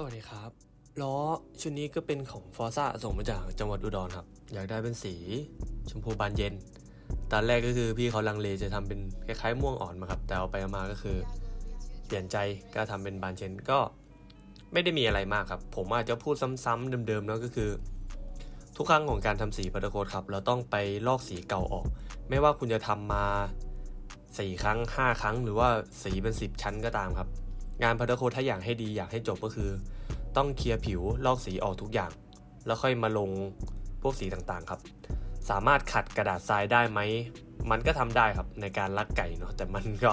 สวัสดีครับ ล้อชุดนี้ก็เป็นของฟอร์ซ่าส่งมาจากจังหวัดอุดรครับ อยากได้เป็นสีชมพูบานเย็น ตอนแรกก็คือพี่เขาลังเลจะทำเป็นคล้ายๆม่วงอ่อนมาครับ แต่เอาไปมาก็คือ เปลี่ยนใจก็ทำเป็นบานเย็นก็ไม่ได้มีอะไรมากครับ ผมอาจจะพูดซ้ำๆเดิมๆแล้วก็คือ ทุกครั้งของการทำสีพัตโคดครับ เราต้องไปลอกสีเก่าออก ไม่ว่าคุณจะทำมาสี่ครั้งห้าครั้ง หรือว่าสีเป็นสิบชั้นก็ตามครับ งานพัตโคดถ้าอยากให้ดีอยากให้จบก็คือ ต้องเคลียร์ผิวลอกสีออกทุกอย่าง แล้วค่อยมาลงพวกสีต่างๆครับ สามารถขัดกระดาษทรายได้ไหม มันก็ทำได้ครับในการลักไก่เนาะแต่มันก็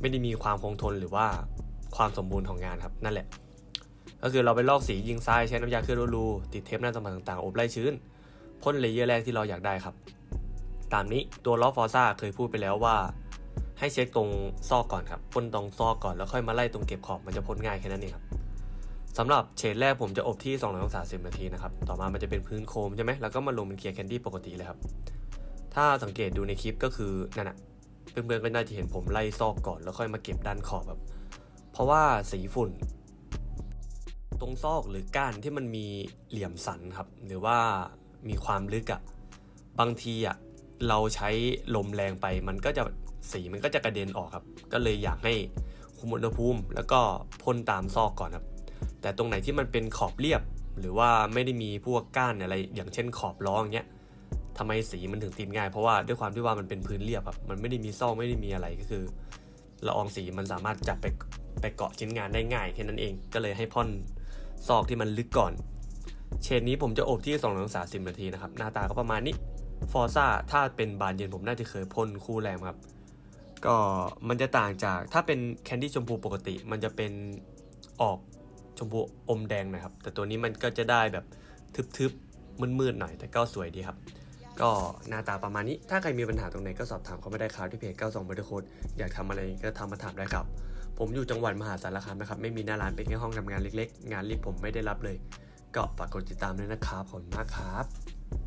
ไม่ได้มีความคงทนหรือว่าความสมบูรณ์ของงานครับนั่นแหละ ก็คือเราไปลอกสียิงทรายใช้น้ำยาเคลือบรูติดเทปหน้าสัมผัสต่างๆ อบไล่ชื้นพ่นเลเยอร์แรกที่เราอยากได้ครับ ตามนี้ตัวล้อฟอร์ซ่าเคยพูดไปแล้วว่า ให้เช็คตรงซอกก่อนครับพ่นตรงซอกก่อนแล้วค่อยมาไล่ตรงเก็บขอบมันจะพ่นง่ายแค่นั้นเองครับสำหรับเฉดแรกผมจะอบที่200องศา10นาทีนะครับต่อมามันจะเป็นพื้นโคมใช่ไหมแล้วก็มาลงเป็นเคลียร์แคนดี้ปกติเลยครับถ้าสังเกตดูในคลิปก็คือนั่นอะเพื่อนๆก็น่าจะเห็นผมไล่ซอกก่อนแล้วค่อยมาเก็บด้านขอบแบบเพราะว่าสีฝุ่น ตรงซอกหรือก้านที่มันมีเหลี่ยมสันครับ หรือว่ามีความลึกอะ่ะบางทีอะ่ะเราใช้ลมแรงไปมันก็จะ สีมันก็จะกระเด็นออกครับ ก็เลยอยากให้คุมอุณหภูมิ แล้วก็พ่นตามซอกก่อนครับ แต่ตรงไหนที่มันเป็นขอบเรียบ หรือว่าไม่ได้มีพวกก้านอะไร อย่างเช่นขอบล้ออย่างเงี้ยทำไมสีมันถึงติดง่าย เพราะว่าด้วยความที่ว่ามันเป็นพื้นเรียบครับมันไม่ได้มีซอกไม่ได้มีอะไรก็คือละอองสีมันสามารถจับไปไปเกาะชิ้นงานได้ง่ายแค่นั้นเองก็เลยให้พ่นซอกที่มันลึกก่อน เชนนี้ผมจะอบที่2องศาสินาทีนะครับ หน้าตาก็ประมาณนี้ฟอร์ซ่าถ้าเป็นบานเย็นผมน่าจะเคยพ่นคู่แรมครับ ก็มันจะต่างจากถ้าเป็นแคนดี้ชมพูปกติ มันจะเป็นออกชมพูอมแดงนะครับ แต่ตัวนี้มันก็จะได้แบบทึบๆมืดๆหน่อย แต่ก็สวยดีครับ ก็หน้าตาประมาณนี้ ถ้าใครมีปัญหาตรงไหนก็สอบถามเขาไม่ได้ครับที่เพจ 92บัตเตอร์โคดอยากทำอะไรก็ทำมาถามได้ครับ ผมอยู่จังหวัดมหาสารคามนะครับ ไม่มีหน้าร้านเป็นแค่ห้องทำงานเล็กๆ งานรีบผมไม่ได้รับเลย ก็ฝากกดติดตามด้วยนะครับขอบคุณมากครับ